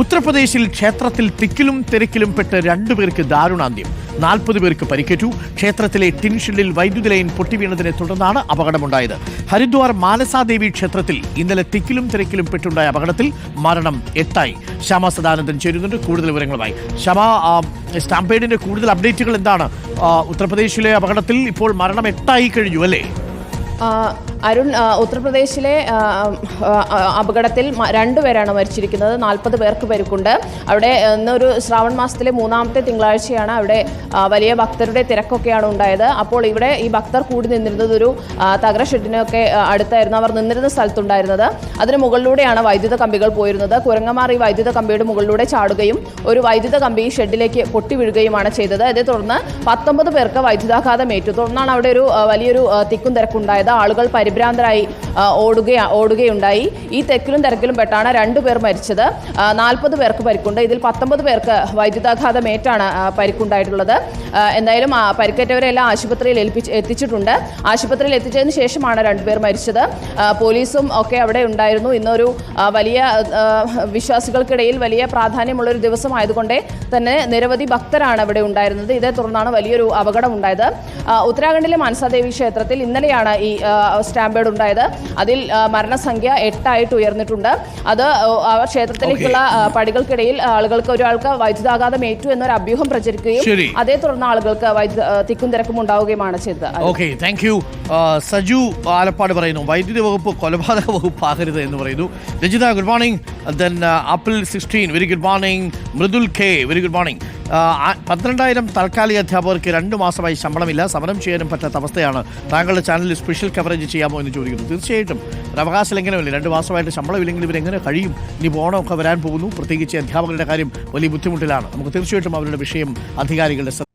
ഉത്തർപ്രദേശിൽ ക്ഷേത്രത്തിൽ തിക്കിലും തിരക്കിലും പെട്ട് രണ്ടുപേർക്ക് ദാരുണാന്ത്യം. നാൽപ്പത് പേർക്ക് പരിക്കേറ്റു. ക്ഷേത്രത്തിലെ ടിൻഷെഡിൽ വൈദ്യുതി ലൈൻ പൊട്ടിവീണതിനെ തുടർന്നാണ് അപകടമുണ്ടായത്. ഹരിദ്വാർ മാനസാദേവി ക്ഷേത്രത്തിൽ ഇന്നലെ തിക്കിലും തിരക്കിലും പെട്ടുണ്ടായ അപകടത്തിൽ മരണം എട്ടായി. ശ്യാമ സദാനന്ദൻ ചേരുന്നുണ്ട്. കൂടുതൽ വിവരങ്ങളുമായി. ശ്യാമ സ്റ്റാമ്പേഡിന്റെ കൂടുതൽ അപ്ഡേറ്റുകൾ എന്താണ്? ഉത്തർപ്രദേശിലെ അപകടത്തിൽ ഇപ്പോൾ മരണം എട്ടായി കഴിഞ്ഞു അല്ലേ? അരുൺ ഉത്തർപ്രദേശിലെ അപകടത്തിൽ രണ്ടുപേരാണ് മരിച്ചിരിക്കുന്നത്. നാൽപ്പത് പേർക്ക് പരിക്കുണ്ട്. അവിടെ ഇന്നൊരു ശ്രാവൺ മാസത്തിലെ മൂന്നാമത്തെ തിങ്കളാഴ്ചയാണ് അവിടെ വലിയ ഭക്തരുടെ തിരക്കൊക്കെയാണ് ഉണ്ടായത്. അപ്പോൾ ഇവിടെ ഈ ഭക്തർ കൂടി നിന്നിരുന്നത് ഒരു തകര ഷെഡിനൊക്കെ അടുത്തായിരുന്നു. അവർ നിന്നിരുന്ന സ്ഥലത്തുണ്ടായിരുന്നത്. അതിന് മുകളിലൂടെയാണ് വൈദ്യുത കമ്പികൾ പോയിരുന്നത്. കുരങ്ങമാർ ഈ വൈദ്യുത കമ്പിയുടെ മുകളിലൂടെ ചാടുകയും ഒരു വൈദ്യുത കമ്പി ഷെഡിലേക്ക് പൊട്ടി വീഴുകയുമാണ് ചെയ്തത്. ഇതേ തുടർന്ന് പത്തൊമ്പത് പേർക്ക് വൈദ്യുതാഘാതം ഏറ്റു തുടർന്നാണ് അവിടെ ഒരു വലിയൊരു തിക്കും തിരക്കുണ്ടായത്. ആളുകൾ പരിഭ്രാന്തരായി ഓടുകയാണ് ഓടുക ഓടുകയുണ്ടായി. ഈ തെക്കിലും തിരക്കിലും പെട്ടാണ് രണ്ടു പേർ മരിച്ചത്. നാൽപ്പത് പേർക്ക് പരിക്കുണ്ട്. ഇതിൽ പത്തൊമ്പത് പേർക്ക് വൈദ്യുതാഘാതമേറ്റാണ് പരിക്കുണ്ടായിട്ടുള്ളത്. എന്തായാലും പരിക്കേറ്റവരെല്ലാം ആശുപത്രിയിൽ ഏൽപ്പിച്ച് എത്തിച്ചിട്ടുണ്ട്. ആശുപത്രിയിൽ എത്തിച്ചതിന് ശേഷമാണ് രണ്ടുപേർ മരിച്ചത്. പോലീസും ഒക്കെ അവിടെ ഉണ്ടായിരുന്നു. ഇന്നൊരു വലിയ വിശ്വാസികൾക്കിടയിൽ വലിയ പ്രാധാന്യമുള്ള ഒരു ദിവസമായതുകൊണ്ട് തന്നെ നിരവധി ഭക്തരാണ് അവിടെ ഉണ്ടായിരുന്നത്. ഇതേ തുടർന്നാണ് വലിയൊരു അപകടം ഉണ്ടായത് ഉത്തരാഖണ്ഡിലെ മനസാദേവി ക്ഷേത്രത്തിൽ ഇന്നലെയാണ് ഈ സ്റ്റാമ്പേഡ് ഉണ്ടായത്. അതിൽ മരണസംഖ്യ എട്ടായിട്ട് ഉയർന്നിട്ടുണ്ട്. അത് ആ ക്ഷേത്രത്തിലേക്കുള്ള പടികൾക്കിടയിൽ ആളുകൾക്ക് ഒരാൾക്ക് വൈദ്യുതാഘാതം ഏറ്റു എന്നൊരു അഭ്യൂഹം പ്രചരിക്കുകയും അതേ തുടർന്ന് ആളുകൾക്ക് വൈദ്യുത തിക്കും തിരക്കും ഉണ്ടാവുകയുമാണ് ചെയ്തത്. Okay thank you Saju Alappad പറയുന്നു വൈദ്യുതി വകുപ്പ് കൊലപാതക വകുപ്പ് ആകരുത് എന്ന് പറയുന്നു. Rajitha good morning then apple sixteen very good morning Mridul K very good morning പന്ത്രണ്ടായിരം താൽക്കാലിക അധ്യാപകർക്ക് രണ്ട് മാസമായി ശമ്പളമില്ല. സമരം ചെയ്യാനും പറ്റാത്ത അവസ്ഥയാണ്. താങ്കളുടെ ചാനലിൽ സ്പെഷ്യൽ കവറേജ് ചെയ്യാമോ എന്ന് ചോദിക്കുന്നു. തീർച്ചയായിട്ടും. അവകാശ ലംഘനമല്ലേ രണ്ട് മാസമായിട്ട് ശമ്പളമില്ലെങ്കിൽ ഇവരെങ്ങനെ കഴിയും? ഇനി ഓണമൊക്കെ വരാൻ പോകുന്നു. പ്രത്യേകിച്ച് അധ്യാപകരുടെ കാര്യം വലിയ ബുദ്ധിമുട്ടിലാണ്. നമുക്ക് തീർച്ചയായിട്ടും അവരുടെ വിഷയം അധികാരികളുടെ